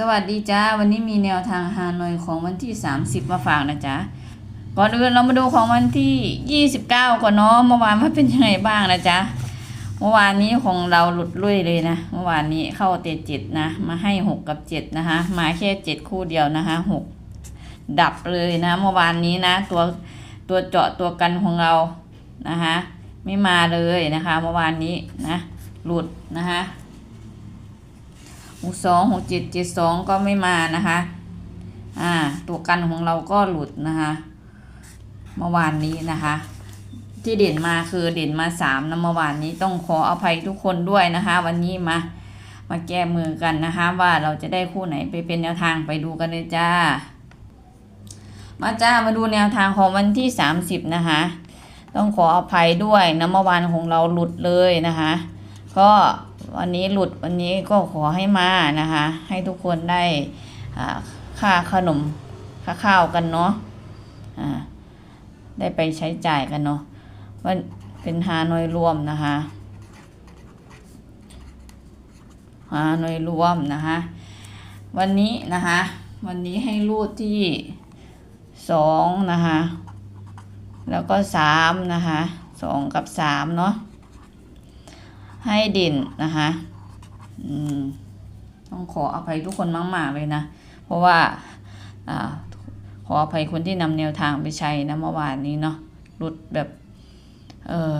สวัสดีจ้าวันนี้มีแนวทางฮานอยของวันที่ 30 มาฝากนะจ๊ะก่อนอื่นเรามาดูของวันที่ 29 ก่อนเนาะเมื่อวานมันเป็นยังไงบ้างนะจ๊ะเมื่อวานนี้ของเราหลุดลุ่ยเลยนะเมื่อวานนี้เข้าเตเจ็ดนะ มาให้6กับ7นะคะมาแค่7คู่เดียวนะคะ6ดับเลยนะ เมื่อวานนี้นะ ตัวตัวเจาะตัวกันของเรานะคะไม่มาเลยนะคะ เมื่อวานนี้นะ หลุดนะคะ หกสองหกเจ็ดเจ็ดสองก็ไม่มานะคะ อ่า ตัวกันของเราก็หลุดนะคะเมื่อวานนี้นะคะ ที่เด่นมาคือเด่นมาสามนะเมื่อวานนี้ต้องขออภัยทุกคนด้วยนะคะ วันนี้มา มาแก้มือกันนะคะ ว่าเราจะได้คู่ไหนไปเป็นแนวทางไปดูกันเลยจ้า มาจ้ามาดูแนวทางของวันที่สามสิบนะคะ ต้องขออภัยด้วยนะเมื่อวานของเราหลุดเลยนะคะ ก็ วันนี้หลุดวันนี้ก็ขอให้มานะคะ ให้ทุกคนได้ค่าขนมค่าข้าวกันเนาะได้ไปใช้จ่ายกันเนาะวันเป็นฮานอยรวมนะคะฮานอยรวมนะคะ วันนี้นะคะ วันนี้ให้รูดที่สองนะคะ แล้วก็สามนะคะสองกับสามเนาะ ให้เด่นนะคะอืมต้องขออภัยทุกคนมากๆเลยนะ เพราะว่าอ่าขออภัยคนที่นำแนวทางไปใช้นะเมื่อวานนี้เนาะหลุดแบบเออ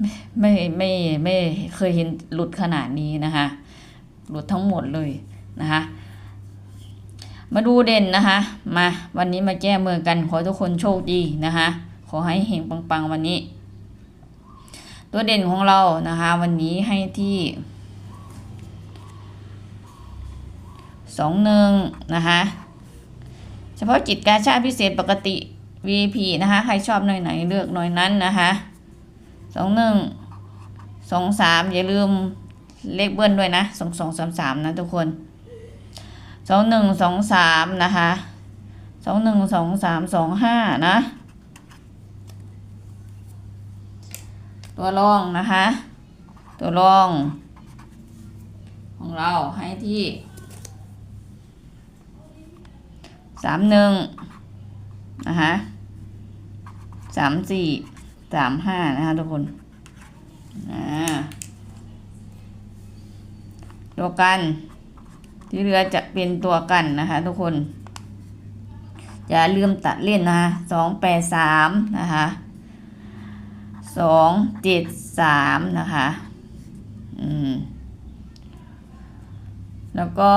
ไม่ไม่ไม่ไม่เคยเห็นหลุดขนาดนี้นะคะหลุดทั้งหมดเลยนะคะมาดูเด่นนะคะ มาวันนี้มาแก้มือกันขอทุกคนโชคดีนะคะ ขอให้เฮงปังๆวันนี้ ตัวเด่นของเรานะคะ วันนี้ให้ที่สองหนึ่งนะคะเฉพาะจิตการชาติพิเศษปกติ VIP นะคะ ใครชอบหน่อยไหนเลือกหน่อยนั้นนะคะสองหนึ่งสองสามอย่าลืมเลขเบิ้ลด้วยนะสองสองสามสามนะทุกคนสองหนึ่งสองสามนะคะสองหนึ่งสองสามสองห้านะ ตัวรองนะคะ ตัวรอง ของเราให้ที่สามหนึ่งนะคะสามสี่สามห้านะคะทุกคนอ่าตัวกันที่เหลือจะเป็นตัวกันนะคะทุกคน อย่าลืมตัดเล่นนะคะสองแปดสามนะคะ สองเจ็ดสามนะคะอืมแล้วก็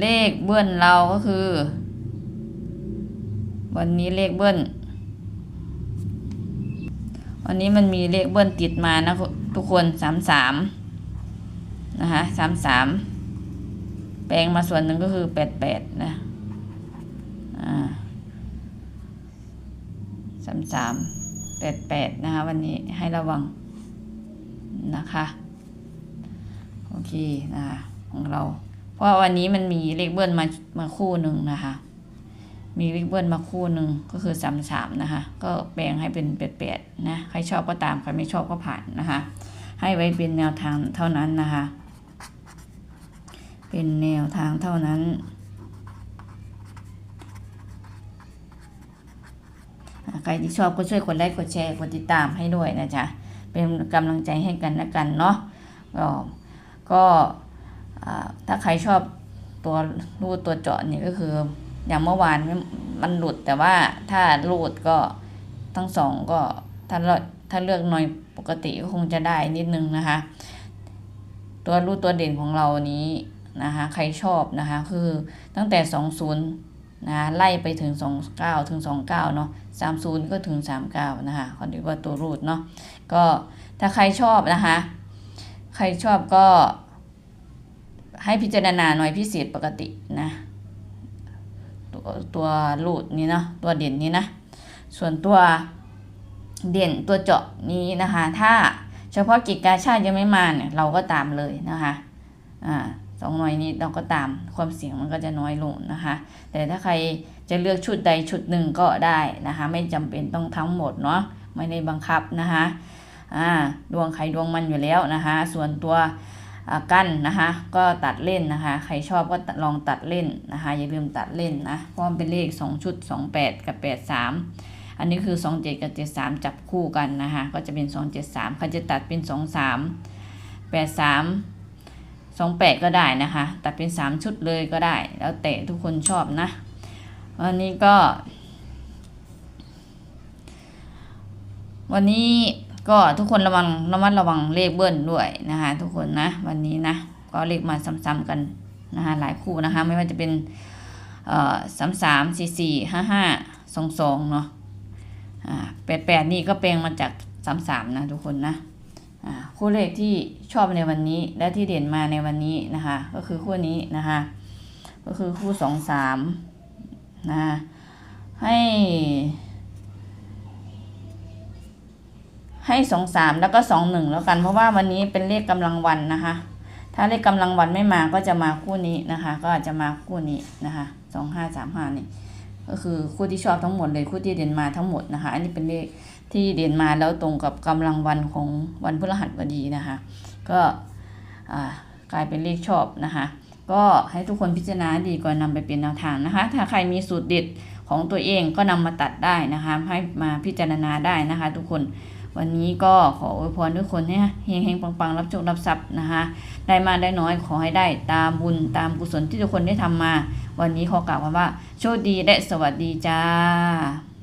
เลขเบิ้ลเราก็คือ วันนี้เลขเบิ้ลวันนี้มันมีเลขเบิ้ลติดมานะทุกคนสามสามนะคะสามสามแปลงมาส่วนหนึ่งก็คือแปดแปดนะอ่าสามสาม แปดแปดนะคะ วันนี้ให้ระวังนะคะ โอเคนะคะของเรา เพราะวันนี้มันมีเลขเบิ้ลมามาคู่หนึ่งนะคะ มีเลขเบิ้ลมาคู่หนึ่งก็คือสามสามนะคะ ก็แปลงให้เป็นแปดแปดนะใครชอบก็ตามใครไม่ชอบก็ผ่านนะคะ ให้ไว้เป็นแนวทางเท่านั้นนะคะ เป็นแนวทางเท่านั้น ใครที่ชอบก็ช่วยกดไลค์กดแชร์กดติดตามให้ด้วยนะจ๊ะเป็นกำลังใจให้กันและกันเนาะก็ก็ถ้าใครชอบตัวรูดตัวเจาะนี่ก็คือ อย่างเมื่อวานมันหลุดแต่ว่าถ้ารูดก็ทั้งสองก็ถ้าเราถ้าเลือกหน่อยปกติก็คงจะได้นิดนึงนะคะ ตัวรูดตัวเด่นของเรานี้นะคะ ใครชอบนะคะ คือตั้งแต่สองศู นะไล่ไปถึงสองเก้าถึงสองเก้านาะสามศูนย์ก็ถึงสามเก้านะคะเขาเรียกว่าตัวรูดเนาะก็ถ้าใครชอบนะคะ ใครชอบก็ให้พิจารณาหน่อยพิเศษปกตินะตัวตัวรูดนี้เนาะตัวเด่นนี้นะส่วนตัวเด่นตัวเจาะนี้นะคะ ถ้าเฉพาะกิจการชาติยังไม่มาเนี่ยเราก็ตามเลยนะคะอ่า สองหน่วยนี้เราก็ตามความเสี่ยงมันก็จะน้อยลงนะคะ แต่ถ้าใครจะเลือกชุดใดชุดหนึ่งก็ได้นะคะ ไม่จำเป็นต้องทั้งหมดเนาะไม่ได้บังคับนะคะอ่าดวงใครดวงมันอยู่แล้วนะคะ ส่วนตัวกั้นนะคะก็ตัดเล่นนะคะ ใครชอบก็ลองตัดเล่นนะคะ อย่าลืมตัดเล่นนะเพราะมันเป็นเลข 2 ชุด 28 กับ 83 อันนี้คือ 27 กับ 73 จับคู่กันนะคะ ก็จะเป็น 273 ใครจะตัดเป็น 23 83 28ก็ได้นะคะ ตัดเป็น3ชุดเลยก็ได้ แล้วแต่ทุกคนชอบนะวันนี้ก็ วันนี้ก็ทุกคนระวังระมัดระวังเลขเบิ้ลด้วยนะคะ ทุกคนนะ วันนี้นะ ก็เลขมาซ้ำๆกันนะคะหลายคู่นะคะ ไม่ว่าจะเป็นเอ่อสามสามสี่สี่ห้าห้าสองสองเนาะอ่าแปดแปดนี่ก็แปลงมาจากสามสามนะทุกคนนะ คู่เลขที่ชอบในวันนี้และที่เด่นมาในวันนี้นะคะ ก็คือคู่นี้นะคะ ก็คือคู่สองสามนะคะให้ให้สองสามแล้วก็สองหนึ่งแล้วกัน เพราะว่าวันนี้เป็นเลขกำลังวันนะคะ ถ้าเลขกำลังวันไม่มาก็จะมาคู่นี้นะคะ ก็อาจจะมาคู่นี้นะคะสองห้าสามห้านี่ก็คือคู่ที่ชอบทั้งหมดเลยคู่ที่เด่นมาทั้งหมดนะคะ อันนี้เป็นเลข ที่เด่นมาแล้วตรงกับกำลังวันของวันพฤหัสบดีนะคะ ก็กลายเป็นเลขชอบนะคะ ก็ให้ทุกคนพิจารณาดีก่อนนำไปเป็นแนวทางนะคะ ถ้าใครมีสูตรเด็ดของตัวเองก็นำมาตัดได้นะคะ ให้มาพิจารณาได้นะคะ ทุกคนวันนี้ก็ขออวยพรทุกคนเนี่ยเฮงเฮงปังๆ รับโชครับทรัพย์นะคะได้มาได้น้อยขอให้ได้ตามบุญตามกุศลที่ทุกคนได้ทำมา วันนี้ขอกล่าวคำว่า โชคดีและสวัสดีจ้า